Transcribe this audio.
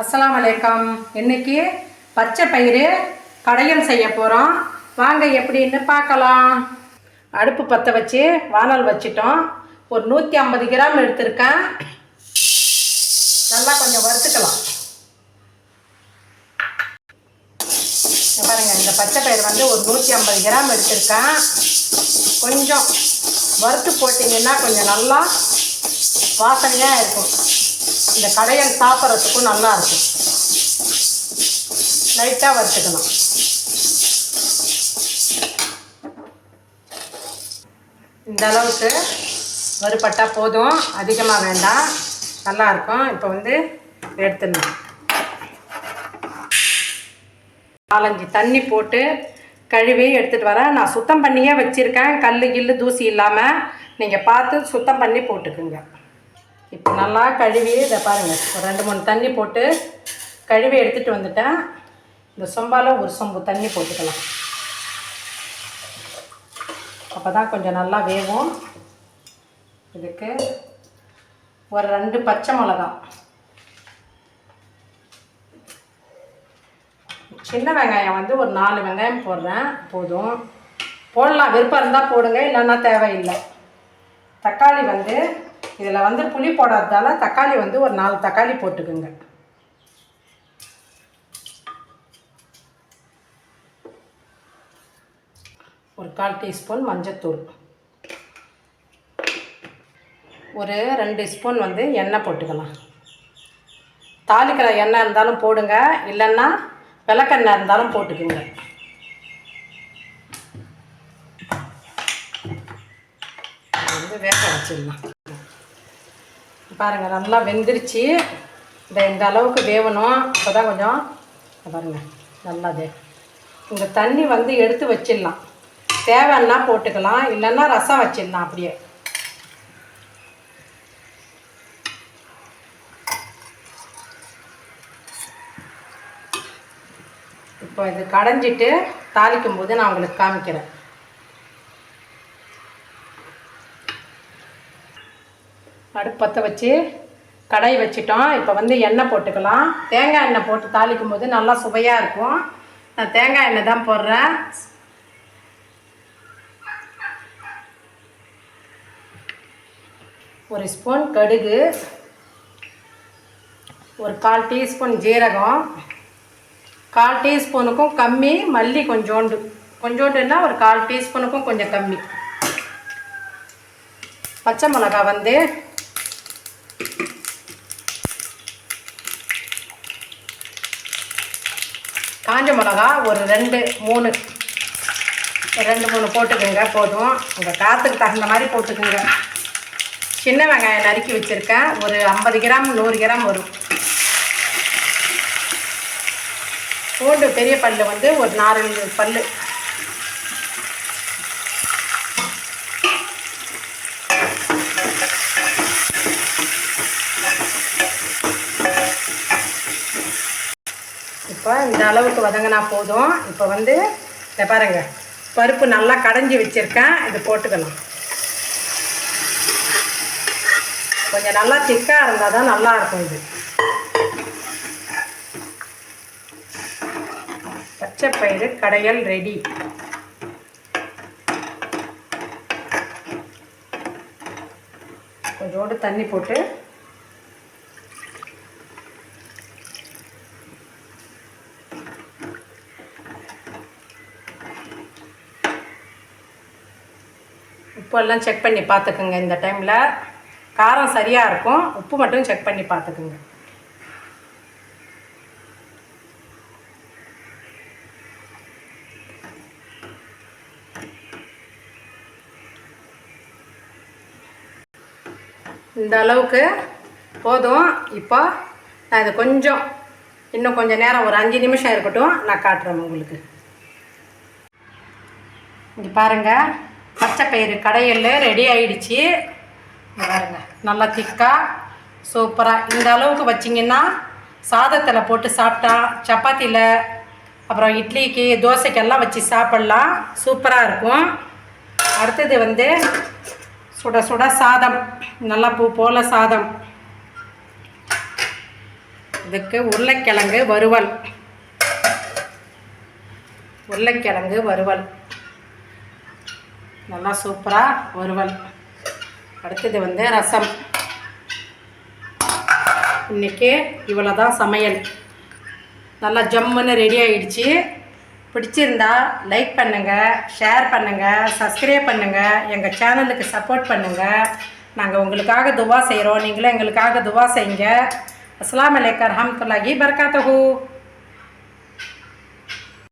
அஸ்லாம் வலைக்கம் இன்னைக்கு பச்சை பயிறு கடையல் செய்ய போகிறோம் வாங்க எப்படின்னு பார்க்கலாம். அடுப்பு பற்ற வச்சு வானல் வச்சிட்டோம். ஒரு நூற்றி ஐம்பது கிராம் எடுத்திருக்கேன். நல்லா கொஞ்சம் வறுத்துக்கலாம். பாருங்கள் இந்த பச்சை பயிறு வந்து ஒரு நூற்றி ஐம்பது கிராம் எடுத்திருக்கேன். கொஞ்சம் வறுத்து போட்டிங்கன்னா கொஞ்சம் நல்லா வாசனையாக இருக்கும். இந்த கடையன் சாப்பிட்றதுக்கும் நல்லா இருக்கும் லைட்டாக வறுத்துக்கணும் இந்த அளவுக்கு போதும். அதிகமாக வேண்டாம். நல்லா இருக்கும் இப்போ வந்து எடுத்துடணும் நாலஞ்சு தண்ணி போட்டு கழுவி எடுத்துகிட்டு வரேன். நான் சுத்தம் பண்ணியே வச்சுருக்கேன். கல் கில்லு தூசி இல்லாமல் நீங்கள் பார்த்து சுத்தம் பண்ணி போட்டுக்குங்க. இப்போ நல்லா கழுவி இதை பாருங்கள் ஒரு ரெண்டு மூணு தண்ணி போட்டு கழுவி எடுத்துகிட்டு வந்துட்டேன். இந்த சொம்பால் ஒரு சொம்பு தண்ணி போட்டுக்கலாம். அப்போ தான் கொஞ்சம் நல்லா வேகும். இதுக்கு ஒரு ரெண்டு பச்சை மிளகா. சின்ன வெங்காயம் வந்து ஒரு நாலு வெங்காயம் போடுறேன் போதும். போடலாம் விருப்பம் இருந்தால் போடுங்க இல்லைன்னா தேவையில்லை. தக்காளி வந்து இதில் வந்து புளி போடாததால் தக்காளி வந்து ஒரு நாலு தக்காளி போட்டுக்குங்க. ஒரு கால் டீஸ்பூன் மஞ்சத்தூள். ஒரு ரெண்டு ஸ்பூன் வந்து எண்ணெய் போட்டுக்கலாம். தாளிக்கிற எண்ணெய் இருந்தாலும் போடுங்க. இல்லைன்னா விளக்கெண்ணெய் இருந்தாலும் போட்டுக்குங்க. வந்து வேக வச்சிடலாம். பாருங்கள் நல்லா வெந்துருச்சு. இந்த இந்த அளவுக்கு வேகணும் அப்போ தான் கொஞ்சம் பாருங்கள் பாருங்க நல்லா இந்த தண்ணி வந்து எடுத்து வச்சிடலாம். தேவைன்னா போட்டுக்கலாம் இல்லைன்னா ரசம் வச்சிடலாம் அப்படியே. இப்போ இது கடைஞ்சிட்டு தாளிக்கும் போது நான் உங்களுக்கு காமிக்கிறேன். அடுப்பு பற்ற வச்சு கடாய் வச்சிட்டோம். இப்போ வந்து எண்ணெய் போட்டுக்கலாம். தேங்காய் எண்ணெய் போட்டு தாளிக்கும் போது நல்லா சுவையாக இருக்கும். நான் தேங்காய் எண்ணெய் தான் போடுறேன். ஒரு ஸ்பூன் கடுகு ஒரு கால் டீஸ்பூன் ஜீரகம் கால் டீஸ்பூனுக்கும் கம்மி மல்லி கொஞ்சோண்டு. கொஞ்சோண்டுன்னா ஒரு கால் டீஸ்பூனுக்கும் கொஞ்சம் கம்மி. பச்சை மிளகா வந்து காஞ்ச மிளகா ஒரு ரெண்டு மூணு ரெண்டு மூணு போட்டுக்கோங்க போதும். உங்கள் காற்றுக்கு தகுந்த மாதிரி போட்டுக்கோங்க. சின்ன வெங்காயம் நறுக்கி வச்சுருக்கேன். ஒரு ஐம்பது கிராம் நூறு கிராம் வரும். பூண்டு பெரிய பல்லு வந்து ஒரு நாலு பல் இப்போ இந்த அளவுக்கு வதங்கினா போதும். இப்போ வந்து இதை பாருங்க. பருப்பு நல்லா கடைஞ்சி வச்சுருக்கேன். இது போட்டுக்கலாம் கொஞ்சம் நல்லா திக்காக இருந்தால் தான் நல்லா இருக்கும் இது. பச்சை பயிறு கடையல் ரெடி. கொஞ்சோண்டு தண்ணி போட்டு உப்பெல்லாம் செக் பண்ணி பார்த்துக்குங்க இந்த டைமில் காரம் சரியாக இருக்கும். உப்பு மட்டும் செக் பண்ணி பார்த்துக்குங்க. இந்த அளவுக்கு போதும். இப்போ நான் இது கொஞ்சம் இன்னும் கொஞ்சம் நேரம் ஒரு அஞ்சு நிமிஷம் இருக்கட்டும் நான் காட்டுறேன் உங்களுக்கு. இங்கே பாருங்கள் பச்சை பயிறு கடையில் ரெடி ஆயிடுச்சு. பாருங்க நல்லா திக்காக சூப்பராக இந்த அளவுக்கு வச்சிங்கன்னா சாதத்தில் போட்டு சாப்பிட்டா சப்பாத்தியில் அப்புறம் இட்லிக்கு தோசைக்கெல்லாம் வச்சு சாப்பிட்லாம். சூப்பராக இருக்கும். அடுத்தது வந்து சுட சுட சாதம். நல்லா பூ போல் சாதம். இதுக்கு உருளைக்கிழங்கு வறுவல். உருளைக்கிழங்கு வறுவல். நல்லா சூப்பராக வறுவல். அடுத்தது வந்து ரசம். இன்றைக்கி இவ்வளோ தான் சமையல். நல்லா ஜம்முன்னு ரெடி ஆகிடுச்சு பிடிச்சிருந்தா லைக் பண்ணுங்கள் ஷேர் பண்ணுங்கள் சப்ஸ்கிரைப் பண்ணுங்கள் எங்கள் சேனலுக்கு சப்போர்ட் பண்ணுங்கள் நாங்கள் உங்களுக்காக துவா செய்கிறோம் நீங்களும் எங்களுக்காக துவா செய்யுங்க. அஸ்லாம் அலைக்கம் ரஹமத்துல்லாஹி பர்காத்தஹூ